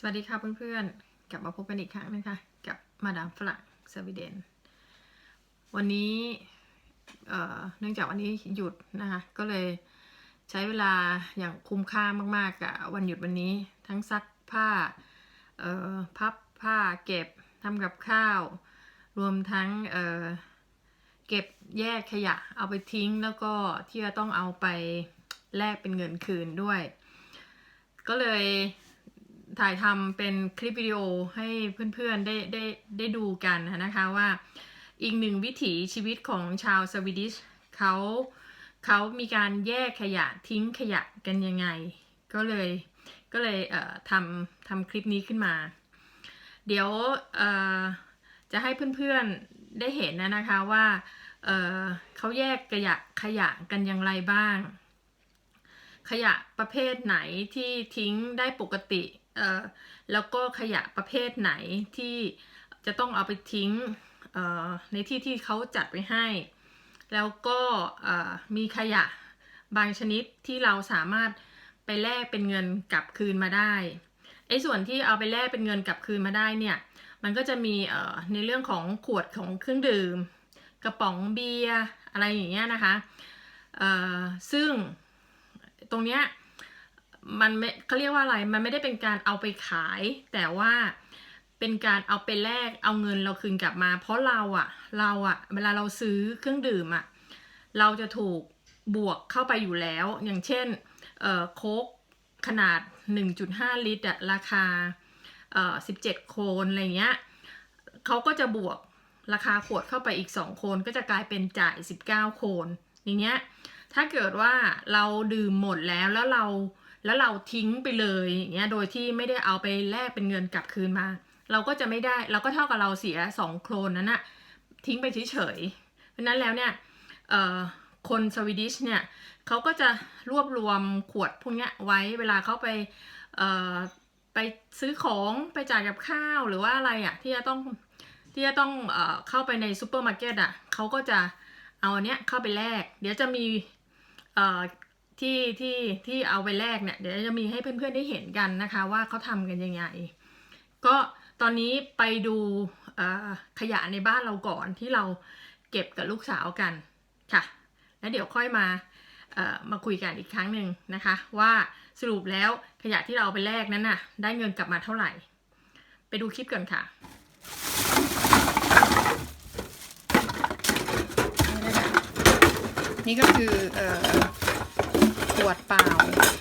สวัสดีค่ะเพื่อนๆ กลับมาพบกันอีกครั้งนะคะ กับมาดามฝรั่งสวีเดน วันนี้เอ่อเนื่องจากวันนี้หยุดนะคะ ก็เลยใช้เวลาอย่างคุ้มค่ามากๆกับวันหยุดวันนี้ทั้งซักผ้าเอ่อพับผ้าเก็บทำกับข้าว รวมทั้งเอ่อเก็บแยกขยะเอาไปทิ้งแล้วก็ที่จะต้องเอาไปแลกเป็นเงินคืนด้วย ก็เลย ถ่ายทำเป็นคลิปวิดีโอให้เพื่อนๆได้ได้ได้ดูกันนะคะว่าอีกหนึ่งวิถีชีวิตของชาวสวีดิชเขาเขามีการแยกขยะทิ้งขยะกันยังไง ก็เลยก็เลยเอ่อทำทำคลิปนี้ขึ้นมา เดี๋ยวเอ่อจะให้เพื่อนๆได้เห็นนะนะคะว่าเอ่อเขาแยกขยะขยะกันอย่างไรบ้าง ขยะประเภทไหนที่ทิ้งได้ปกติ แล้วก็ขยะประเภทไหนที่จะต้องเอาไปทิ้งในที่ที่เขาจัดไว้ให้ แล้วก็มีขยะบางชนิดที่เราสามารถไปแลกเป็นเงินกลับคืนมาได้ไอ้ส่วนที่เอาไปแลกเป็นเงินกลับคืนมาได้เนี่ยมันก็จะมีในเรื่องของขวดของเครื่องดื่ม กระป๋องเบียร์อะไรอย่างเงี้ยนะคะซึ่งตรงเนี้ย มันไม่เขาเรียกว่าอะไรมันไม่ได้เป็นการเอาไปขาย แต่ว่าเป็นการเอาไปแลกเอาเงินเราคืนกลับมา เพราะเราอะเราอะเวลาเราซื้อเครื่องดื่มอะเราจะถูกบวกเข้าไปอยู่แล้ว อย่างเช่นโค้กขนาด 1.5 ลิตรอะราคาเอ่อ17 โคนอะไรเงี้ยเขาก็จะบวกราคาขวดเข้าไปอีก 2 โคนก็จะกลายเป็นจ่าย 19 โคนอย่างเงี้ยถ้าเกิดว่าเราดื่มหมดแล้วแล้วเรา แล้วเราทิ้งไปเลยอย่างเงี้ยโดยที่ไม่ได้เอาไปแลกเป็นเงินกลับคืนมา เราก็จะไม่ได้เราก็เท่ากับเราเสียสองโครนนั้นอะทิ้งไปเฉยๆเพราะนั้นแล้วเนี่ยคนสวีดิชเนี่ยเขาก็จะรวบรวมขวดพวกเนี้ยไว้เวลาเขาไปไปซื้อของไปจ่ายกับข้าวหรือว่าอะไรอะที่จะต้องที่จะต้องเอเข้าไปในซูเปอร์มาร์เก็ตอะเขาก็จะเอาเนี้ยเข้าไปแลกเดี๋ยวจะมี ที่ที่ที่เอาไปแลกเนี่ยเดี๋ยวจะมีให้เพื่อนๆได้เห็นกันนะคะว่าเขาทำกันยังไง ก็ตอนนี้ไปดูขยะในบ้านเราก่อนที่เราเก็บกับลูกสาวกันค่ะ แล้วเดี๋ยวค่อยมามาคุยกันอีกครั้งหนึ่งนะคะ ว่าสรุปแล้วขยะที่เราเอาไปแลกนั้นน่ะ ได้เงินกลับมาเท่าไหร่ ไปดูคลิปกันค่ะนี่ะนี่ก็คืออ ขวดเปล่า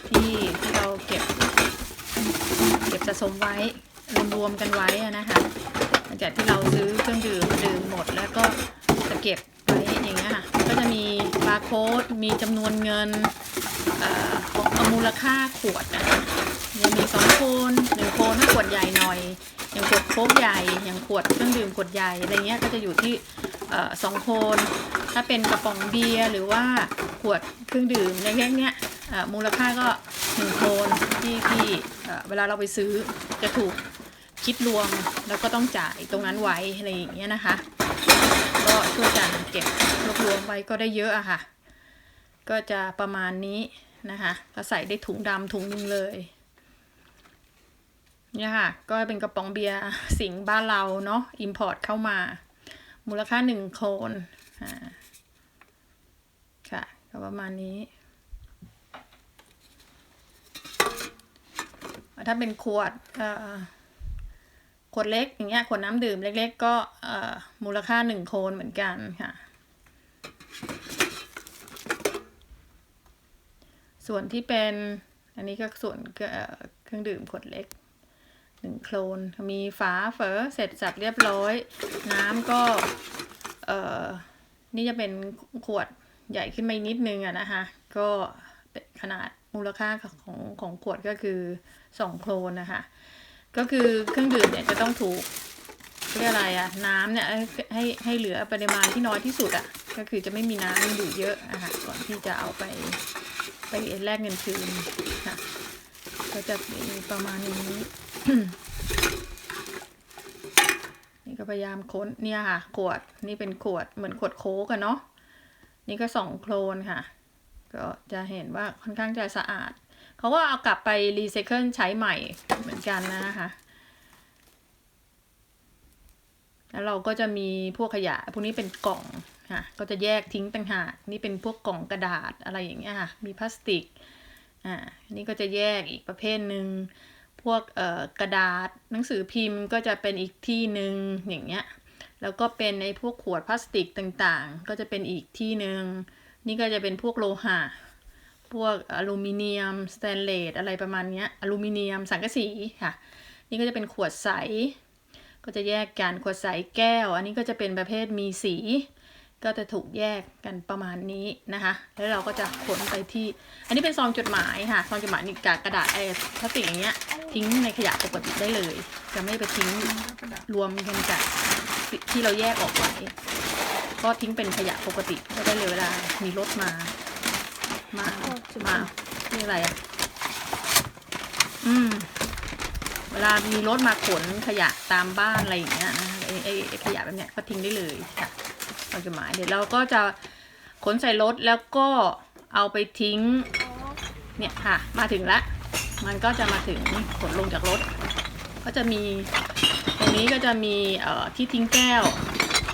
ที่ที่เราเก็บ เก็บสะสมไว้รวมๆกันไว้นะคะหลังจากที่เราซื้อเครื่องดื่มดื่มหมดแล้วก็จะเก็บไว้อย่างเงี้ยค่ะก็จะมีบาร์โค้ดมีจำนวนเงินเอ่อของมูลค่าขวดนะคะยังมีสองโคนหนึ่งโคนถ้าขวดใหญ่หน่อย อย่างขวดโค้กใหญ่ อย่างขวดเครื่องดื่มขวดใหญ่อะไรเงี้ยก็จะอยู่ที่ สองโคน ถ้าเป็นกระป๋องเบียร์หรือว่าขวดเครื่องดื่มเล็กๆเนี้ยมูลค่าก็หนึ่งโคนที่ที่เวลาเราไปซื้อจะถูกคิดรวมแล้วก็ต้องจ่ายตรงนั้นไว้อะไรอย่างเงี้ยนะคะ ก็ช่วยกันเก็บรวบรวมไว้ก็ได้เยอะอะค่ะ ก็จะประมาณนี้นะคะก็ใส่ได้ถุงดำถุงหนึงเลยเนี่ยค่ะ ก็เป็นกระป๋องเบียร์สิงห์บ้านเราเนาะอิมพอร์ตเข้ามา มูลค่าหนึ่งโคนค่ะ ก็ประมาณนี้ ถ้าเป็นขวดขวดเล็กอย่างเงี้ยขวดน้ำดื่มเล็กๆ ก็มูลค่าหนึ่งโคนเหมือนกันค่ะ ส่วนที่เป็นอันนี้ก็ส่วนเครื่องดื่มขวดเล็ก หนึ่งโคลนมีฝาเฝอเสร็จสับเรียบร้อย น้ำก็เอ่อนี่จะเป็นขวดใหญ่ขึ้นมานิดนึงอะนะคะก็เป็นขนาดมูลค่าของของขวดก็คือสองโคลนนะคะก็คือเครื่องดื่มเนี่ยจะต้องถูกเรียกอะไรอะน้ำเนี่ยให้ให้ให้เหลือปริมาณที่น้อยที่สุดอะก็คือจะไม่มีน้ำอยู่เยอะอะค่ะก่อนที่จะเอาไปไปแลกเงินคืนค่ะก็จะมีประมาณนี้ นี่ก็พยายามค้นเนี่ยค่ะ ขวดนี่เป็นขวดเหมือนขวดโค้กอะเนาะนี่ก็สองโคลนค่ะ ก็จะเห็นว่าค่อนข้างจะสะอาด เขาก็เอากลับไปรีไซเคิลใช้ใหม่เหมือนกันนะคะแล้วเราก็จะมีพวกขยะ พวกนี้เป็นกล่องค่ะ ก็จะแยกทิ้งต่างหากนี่เป็นพวกกล่องกระดาษอะไรอย่างเงี้ยค่ะ มีพลาสติก อ่า นี่ก็จะแยกอีกประเภทหนึ่ง พวกกระดาษหนังสือพิมพ์ก็จะเป็นอีกที่หนึ่งอย่างเงี้ยแล้วก็เป็นในพวกขวดพลาสติกต่างๆ ก็จะเป็นอีกที่หนึ่งนี่ก็จะเป็นพวกโลหะ พวกอลูมิเนียมสแตนเลสอะไรประมาณเนี้ยอลูมิเนียมสังกะสีค่ะ นี่ก็จะเป็นขวดใส ก็จะแยกกันขวดใสแก้ว อันนี้ก็จะเป็นประเภทมีสี ก็จะถูกแยกกันประมาณนี้นะคะ แล้วเราก็จะขนไปที่ อันนี้เป็นซองจดหมายค่ะ ซองจดหมายนี่กากระดาษไอ้พลาสติกอย่างเงี้ย ทิ้งในขยะปกติได้เลย จะไม่ไปทิ้งรวมกันกับที่เราแยกออกไว้ ก็ทิ้งเป็นขยะปกติก็ได้เลยเวลา มีรถมา มา มานี่อะไรอะ อืม เวลามีรถมาขนขยะตามบ้านอะไรอย่างเงี้ยนะไอ้ไอ้ไอ้ขยะแบบเนี้ยก็ทิ้งได้เลยค่ะ เอาจดหมายเดี๋ยวเราก็จะขนใส่รถแล้วก็เอาไปทิ้งเนี่ยค่ะมาถึงละมันก็จะมาถึงขนลงจากรถ ก็จะมีตรงนี้ก็จะมีเอ่อที่ทิ้งแก้ว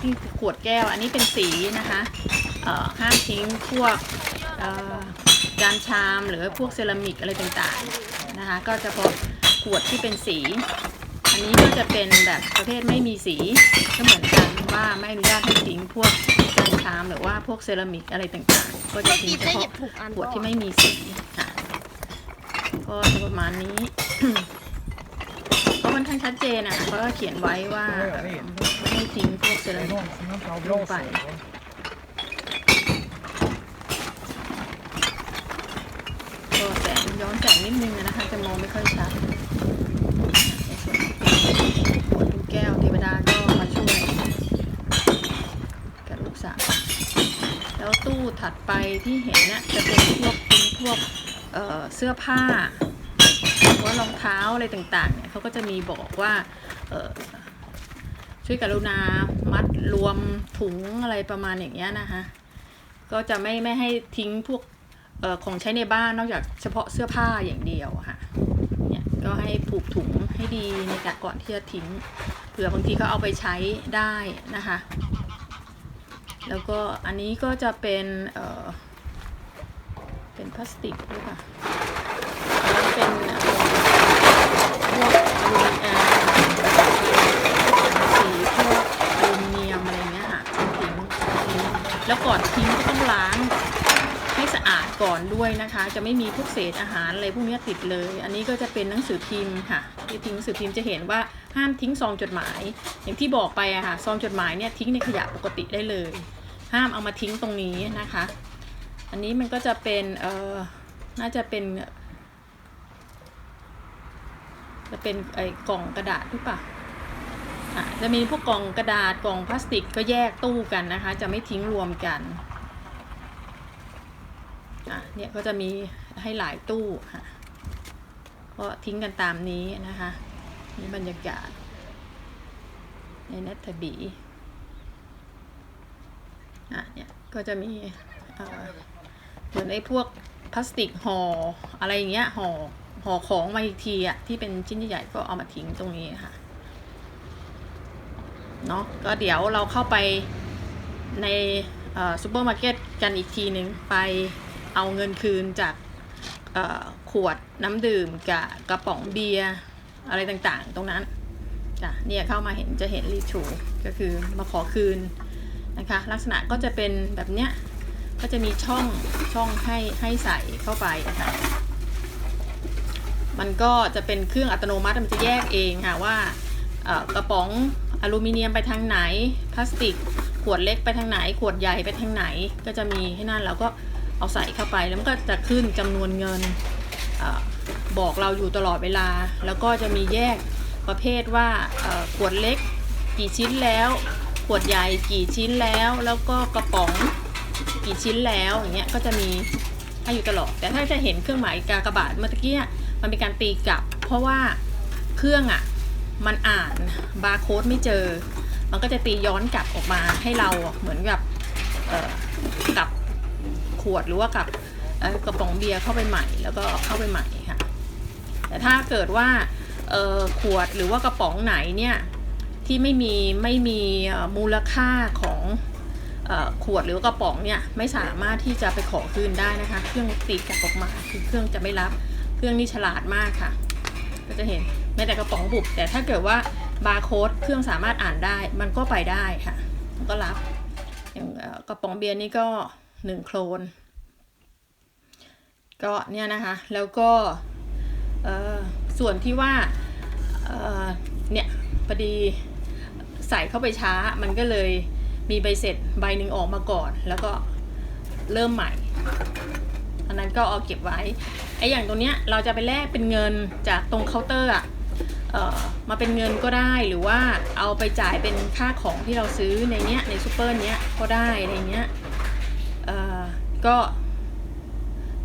ที่ขวดแก้ว อันนี้เป็นสีนะคะเอ่อห้ามทิ้งพวกเอ่อจานชามหรือพวกเซรามิกอะไรต่างๆนะคะก็จะพบขวดที่เป็นสี อันนี้ก็จะเป็นแบบประเภทไม่มีสีก็เหมือนกัน ว่าไม่อนุญาตให้ทิ้งพวกจานชามหรือว่าพวกเซรามิกอะไรต่างๆ ก็จะได้ทิ้กิงนเฉได้หพาะยิบถูกอันขวดที่ไม่มีสีค่ะ ก็จะประมาณนี้ก็ค่อนข้างชัดเจนอะเขาก็เขียนไว้ว่าเอ่อไม่ให้ทิ้งพวกเซรามิกลงไปก็แสงย้อนแสงนิดนึงอะนะคะ จะมองไม่ค่อยชัดในส่วนของขวดลูกแก้วเทวดาก็มาช่วยกับลูกสาวแล้ว ตู้ถัดไปที่เห็นเนี่ยจะเป็นพวกเป็นพวกเเสื้อผ้าหรือว่ารองเท้าอะไรต่างๆเนี่ยเขาก็จะมีบอกว่าช่วยกรุณามัดรวมถุงอะไรประมาณอย่างเงี้ยนะคะก็จะไม่ไม่ให้ทิ้งพวกออของใช้ในบ้านนอกจากเฉพาะเสื้อผ้าอย่างเดียวค่ะเนี่ยก็ให้ผูกถุงให้ดีในการก่อนที่จะทิ้งเผื่อบางทีเขาเอาไปใช้ได้นะคะ แล้วก็อันนี้ก็จะเป็น เออเป็นพลาสติกด้วยค่ะล่าแล้วเป็นเอ่อพวกอลูมิเนียม สีพวกอลูมิเนียมอะไรเงี้ยค่ะทิ้งทิ้งแล้วก่อนทิ้งก็ต้องล้างให้สะอาดก่อนด้วยนะคะ จะไม่มีพวกเศษอาหารอะไรพวกนี้ติดเลย อันนี้ก็จะเป็นหนังสือพิมพ์ค่ะที่ทิ้งหนังสือพิมพ์จะเห็นว่าห้ามทิ้งซองจดหมาย อย่างที่บอกไปอะค่ะซองจดหมายเนี่ยทิ้งในขยะปกติได้เลย ห้ามเอามาทิ้งตรงนี้นะคะ อันนี้มันก็จะเป็นเออน่าจะเป็น จะเป็นไอ้กล่องกระดาษหรือเปล่าจะมีพวกกล่องกระดาษกล่องพลาสติกก็แยกตู้กันนะคะ จะไม่ทิ้งรวมกัน อะเนี่ยก็จะมีให้หลายตู้ค่ะก็ทิ้งกันตามนี้นะคะนี่บรรยากาศ ในนัทบีอะเนี่ยก็จะมีเหมือนไอ้พวกพลาสติกห่ออะไรอย่างเงี้ยห่อห่อของมาอีกทีอะที่เป็นชิ้นใหญ่ก็เอามาทิ้งตรงนี้ค่ะเนาะก็เดี๋ยวเราเข้าไปในซูเปอร์มาร์เก็ตกันอีกทีหนึ่งไป เอาเงินคืนจากขวดน้ำดื่มกับกระป๋องเบียร์อะไรต่างๆ ตรงนั้นจ้ะเนี่ยเข้ามาเห็นจะเห็นรีทูก็คือมาขอคืนนะคะลักษณะก็จะเป็นแบบเนี้ยก็จะมีช่องช่องให้ให้ใส่เข้าไปนะคะมันก็จะเป็นเครื่องอัตโนมัติมันจะแยกเองค่ะว่ากระป๋องอลูมิเนียมไปทางไหนพลาสติก ขวดเล็กไปทางไหน ขวดใหญ่ไปทางไหนก็จะมีให้นั่นเราก็ เอาใส่เข้าไปแล้วมันก็จะขึ้นจำนวนเงินอบอกเราอยู่ตลอดเวลา แล้วก็จะมีแยกประเภทว่าขวดเล็กกี่ชิ้นแล้วขวดใหญ่กี่ชิ้นแล้ว แล้วก็กระป๋องกี่ชิ้นแล้วอย่างเงี้ยก็จะมีให้อยู่ตลอด แต่ถ้าจะเห็นเครื่องหมายกากบาทเมื่อกี้มันเป็นการตีกลับ เพราะว่าเครื่องอะมันอ่านบาร์โค้ดไม่เจอ มันก็จะตีย้อนกลับออกมาให้เราเหมือนกับเอ่อกับ ขวดหรือว่ากับกระป๋องเบียร์เข้าไปใหม่ แล้วก็เข้าไปใหม่ค่ะ แต่ถ้าเกิดว่าขวดหรือว่ากระป๋องไหนเนี่ยที่ไม่มีไม่มีมูลค่าของอขวดหรือกระป๋องเนี่ยไม่สามารถที่จะไปขอคืนได้นะคะ เครื่องตีกลับออกมาคือเครื่องจะไม่รับ เครื่องนี่ฉลาดมากค่ะ ก็จะเห็นแม้แต่กระป๋องบุบแต่ถ้าเกิดว่าบาร์โค้ดเครื่องสามารถอ่านได้ มันก็ไปได้ค่ะมันก็รับอย่างกระป๋องเบียร์นี่ก็ หนึ่งโคลน ก็เนี่ยนะคะ แล้วก็ส่วนที่ว่าเนี่ยพอดีใส่เข้าไปช้ามันก็เลยมีใบเสร็จใบหนึ่งออกมาก่อน แล้วก็เริ่มใหม่ อันนั้นก็เอาเก็บไว้ไอ้อย่างตรงเนี้ยเราจะไปแลกเป็นเงินจากตรงเคาน์เตอร์อะมาเป็นเงินก็ได้หรือว่าเอาไปจ่ายเป็นค่าของที่เราซื้อในเนี้ยในซูเปอร์เนี้ยก็ได้อะไรเงี้ย ก็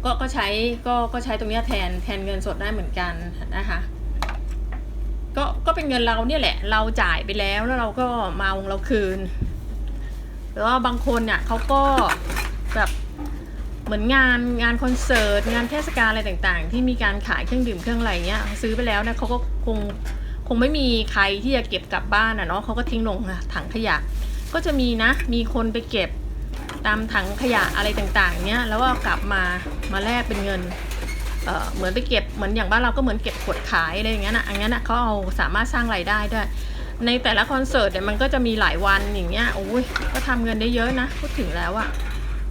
ก็ก็ใช้ก็ก็ใช้ตรงนี้แทนแทนเงินสดได้เหมือนกันนะคะก็ก็เป็นเงินเราเนี่ยแหละ เราจ่ายไปแล้วแล้วเราก็มาเองเราคืนหรือว่าบางคนเนี่ยเขาก็แบบเหมือนงานงานคอนเสิร์ตงานเทศกาลอะไรต่างๆ ที่มีการขายเครื่องดื่มเครื่องอะไรเงี้ยซื้อไปแล้วเนี่ยเขาก็คงคงไม่มีใครที่จะเก็บกลับบ้านอะเนาะเขาก็ทิ้งลงถังขยะก็จะมีนะมีคนไปเก็บ ตามถังขยะอะไรต่างๆเนี้ยแล้วก็กลับมามาแลกเป็นเงินเเหมือนไปเก็บเหมือนอย่างบ้านเราก็เหมือนเก็บขวดขายอะไรอย่างเงี้ยนะอันนั้นนะเขาเอาสามารถสร้างรายได้ด้วย ในแต่ละคอนเสิร์ตเนี่ยมันก็จะมีหลายวันอย่างเงี้ยโอ้ยก็ทำเงินได้เยอะนะพูดถึงแล้วอะ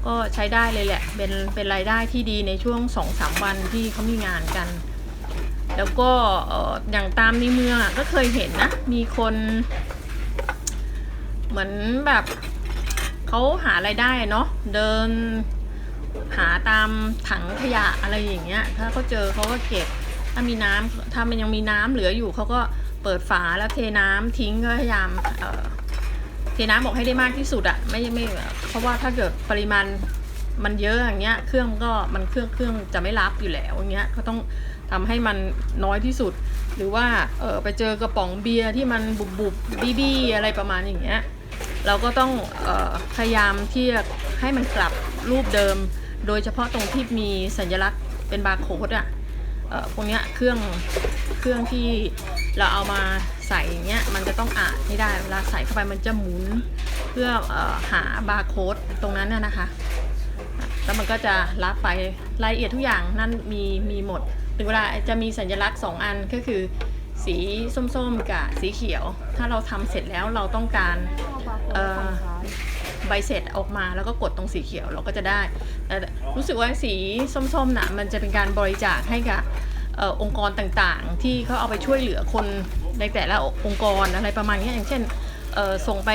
ก็ใช้ได้เลยแหละ เป็นเป็นรายได้ที่ดีในช่วง2อสามวันที่เขามีงานกัน แล้วก็เอ่ออย่างตามในเมืองอะก็เคยเห็นนะ มีคน เหมือนแบบ เขาหาไรายได้เนาะเดินหาตามถังขยะอะไรอย่างเงี้ย ถ้าเขาเจอเขาก็เก็บ ถ้ามีน้ำถ้ามันยังมีน้ำเหลืออยู่เขาก็เปิดฝาแล้วเทน้ำทิ้งก็พยายามเอ่อเทน้ำออกให้ได้มากที่สุดอะไม่ไม่เพราะว่าถ้าเกิดปริมาณมันเยอะอย่างเงี้ย เครื่องก็มันเครื่องเครื่องจะไม่รับอยู่แล้วอย่างเงี้ยก็ต้องทำให้มันน้อยที่สุด หรือว่าเออไปเจอกระป๋องเบียร์ที่มันบุบบุบบี้บี้อะไรประมาณอย่างเงี้ย เราก็ต้องออพยายามที่จะให้มันกลับรูปเดิม โดยเฉพาะตรงที่มีสัญลักษณ์เป็นบาร์โค้ดอะเอ่อพวกเนี้ยเครื่องเครื่องที่เราเอามาใส่อย่างเงี้ยมันจะต้องอ่านให้ได้เวลาใส่เข้าไปมันจะหมุนเพื่ออหาบาร์โค้ดตรงนั้นน่ะนะคะ แล้วมันก็จะรับไปรายละเอียดทุกอย่างนั่นมีมีหมดถึงเวลาจะมีสัญลักษณ์ 2 อันก็คือ สีส้มๆกับสีเขียว ถ้าเราทำเสร็จแล้วเราต้องการใบเสร็จออกมาแล้วก็กดตรงสีเขียวเราก็จะได้แต่รู้สึกว่าสีส้มๆน่ะมันจะเป็นการบริจาคให้กับอองค์กรต่างๆ ที่เขาเอาไปช่วยเหลือคนในแต่ละองค์กรอะไรประมาณนี้อย่างเช่นส่งไป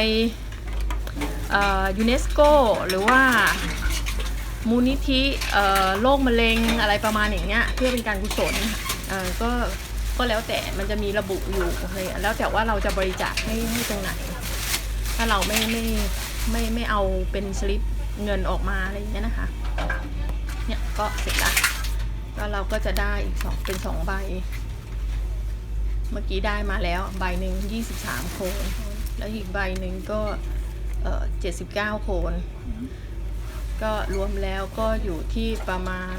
ยูเนสโกหรือว่ามูลนิธิโรคมะเร็งอะไรประมาณอย่างเงี้ยเพื่อเป็นการกุศลก็ ก็แล้วแต่มันจะมีระบุอยู่เลยแล้วแต่ว่าเราจะบริจาคให้ให้ตรงไหน ถ้าเราไม่ไม่ไม่ไม่เอาเป็นสลิปเงินออกมาอะไรอย่างเงี้ยนะคะ เนี่ยก็เสร็จละแล้วเราก็จะได้อีกสองเป็นสองใบ เมื่อกี้ได้มาแล้วใบหนึ่งยี่สิบสามโคนแล้วอีกใบหนึ่งก็เอ่อเจ็ดสิบเก้าโคนก็รวมแล้วก็อยู่ที่ประมาณ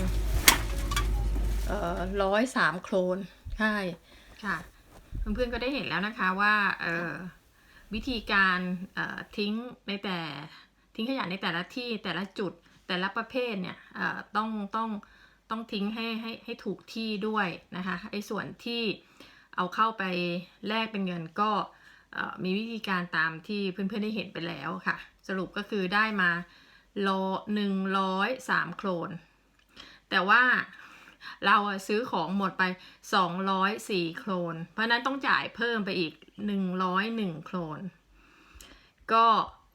เอ่อร้อยสามโคลน ใช่ค่ะเพื่อนๆก็ได้เห็นแล้วนะคะว่าเออวิธีการเอ่อทิ้งในแต่ทิ้งขยะในแต่ละที่แต่ละจุดแต่ละประเภทเนี่ยเอ่อต้องต้องต้องทิ้งให้ให้ให้ถูกที่ด้วยนะคะไอ้ส่วนที่เอาเข้าไปแลกเป็นเงินก็มีวิธีการตามที่เพื่อนๆได้เห็นไปแล้วค่ะ สรุปก็คือได้มาโลหนึ่งร้อยสามโคลนแต่ว่า เราอะซื้อของหมดไปสองร้อยสี่โคลนเพราะนั้นต้องจ่ายเพิ่มไปอีกหนึ่งร้อยหนึ่งโคลนก็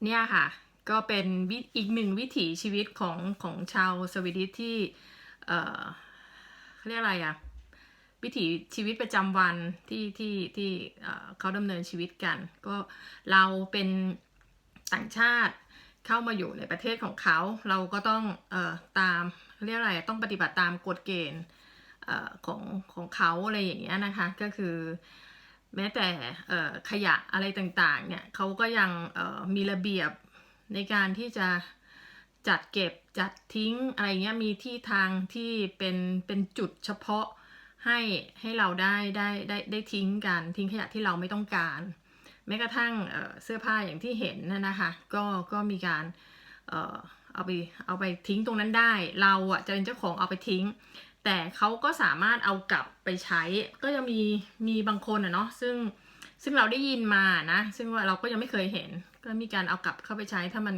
เนี่ยค่ะ ก็เป็นวิอีกหนึ่งวิถีชีวิตของของชาวสวีดิชที่ เอ่อเขาเรียกอะไรอะวิถีชีวิตประจำวันที่ที่ที่เขาดำเนินชีวิตกัน ก็เราเป็นต่างชาติเข้ามาอยู่ในประเทศของเขา เราก็ต้องออตาม เรียกอะไรต้องปฏิบัติตามกฎเกณฑ์ของของเขาอะไรอย่างเงี้ยนะคะ ก็คือแม้แต่ขยะอะไรต่างๆเนี่ยเขาก็ยังมีระเบียบในการที่จะจัดเก็บจัดทิ้งอะไรเงี้ยมีที่ทางที่เป็นเป็นจุดเฉพาะให้ให้เราได้ได้ได้ได้ทิ้งกันทิ้งขยะที่เราไม่ต้องการ แม้กระทั่งเเสื้อผ้าอย่างที่เห็นนะคะ ก็ก็มีการ เอาไปเอาไปทิ้งตรงนั้นได้ เราอะจะเป็นเจ้าของเอาไปทิ้ง แต่เขาก็สามารถเอากลับไปใช้ ก็จะมีมีบางคนอะเนาะซึ่งซึ่งเราได้ยินมานะ ซึ่งว่าเราก็ยังไม่เคยเห็น ก็มีการเอากลับเข้าไปใช้ ถ้ามัน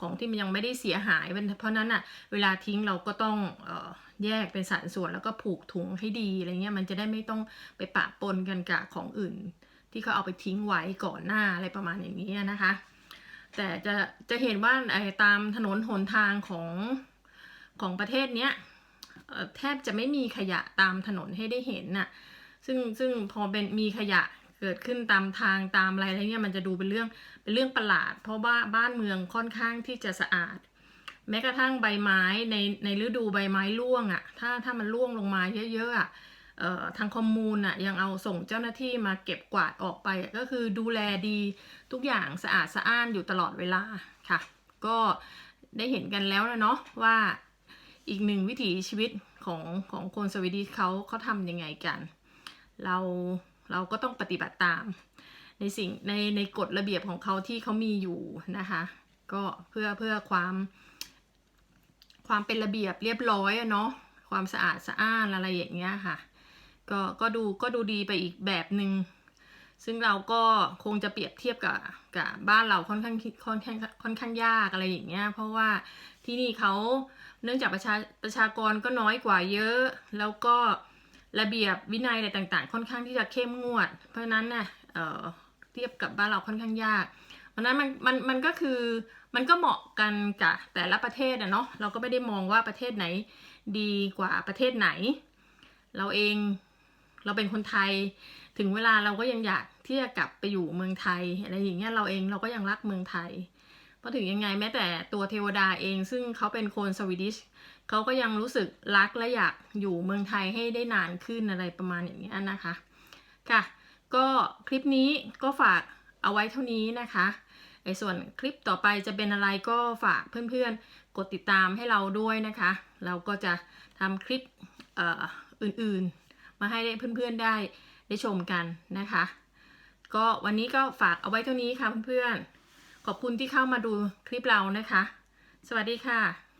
ของที่มันยังไม่ได้เสียหายเพราะนั้นอะ เวลาทิ้งเราก็ต้องเออแยกเป็นสัดส่วนแล้วก็ผูกถุงให้ดีอะไรเงี้ย มันจะได้ไม่ต้องไปปะปนกันกับของอื่น ที่เขาเอาไปทิ้งไว้ก่อนหน้าอะไรประมาณอย่างนี้นะคะ แต่จะจะเห็นว่าไอ้ตามถนนหนทางของของประเทศเนี้ยแทบจะไม่มีขยะตามถนนให้ได้เห็นน่ะซึ่งซึ่งพอเป็นมีขยะเกิดขึ้นตามทางตามอะไรอะไรเงี้ยมันจะดูเป็นเรื่องเป็นเรื่องประหลาด เพราะว่าบ้านเมืองค่อนข้างที่จะสะอาด แม้กระทั่งใบไม้ในในฤดูใบไม้ร่วงอะ่ะถ้าถ้ามันร่วงลงมาเยอะๆอะ่ะ ทางคอมมูนอะยังเอาส่งเจ้าหน้าที่มาเก็บกวาดออกไป ก็คือดูแลดีทุกอย่างสะอาดสะอ้านอยู่ตลอดเวลาค่ะ ก็ได้เห็นกันแล้วนะเนาะว่าอีกหนึ่งวิถีชีวิตของของคนสวีดิชเขาเขาทำยังไงกัน เราเราก็ต้องปฏิบัติตาม ในสิ่งในในกฎระเบียบของเขาที่เขามีอยู่นะคะ ก็เพื่อเพื่อความความเป็นระเบียบเรียบร้อยอะเนาะความสะอาดสะอ้านอะไรอย่างเงี้ยค่ะ ก็ก็ดูก็ดูดีไปอีกแบบหนึง่งซึ่งเราก็คงจะเปรียบเทียบกับกับบ้านเราค่อนข้างค่อนข้างค่อนข้างยากอะไรอย่างเงี้ย เพราะว่าที่นี่เขาเนื่องจากประชาประชากรก็น้อยกว่าเยอะ แล้วก็ระเบียบวินัยอะไรต่างๆ ค่อนข้างที่จะเข้มงวด เพราะฉะนั้นเนี่ยเอ่อเทียบกับบ้านเราค่อนข้างยากเพราะฉะนั้นมันมันมันก็คือมันก็เหมาะกันกับแต่ละประเทศอะเนาะเราก็ไม่ได้มองว่าประเทศไหนดีกว่าประเทศไหน เราเอง เราเป็นคนไทย ถึงเวลาเราก็ยังอยากที่จะกลับไปอยู่เมืองไทยอะไรอย่างเงี้ยเราเองเราก็ยังรักเมืองไทยพราะถึงยังไงแม้แต่ตัวเทวดาเองซึ่งเขาเป็นคนสวีดิชเขาก็ยังรู้สึกรักและอยากอยู่เมืองไทยให้ได้นานขึ้นอะไรประมาณอย่างเงี้ยนะคะค่ะ ก็คลิปนี้ก็ฝากเอาไว้เท่านี้นะคะไอ้ส่วนคลิปต่อไปจะเป็นอะไรก็ฝากเพื่อนๆ กดติดตามให้เราด้วยนะคะ เราก็จะทำคลิปอ,อ,อื่นๆ มาให้เพื่อนๆได้ได้ชมกันนะคะ ก็วันนี้ก็ฝากเอาไว้เท่านี้ค่ะเพื่อนๆขอบคุณที่เข้ามาดูคลิปเรานะคะ สวัสดีค่ะ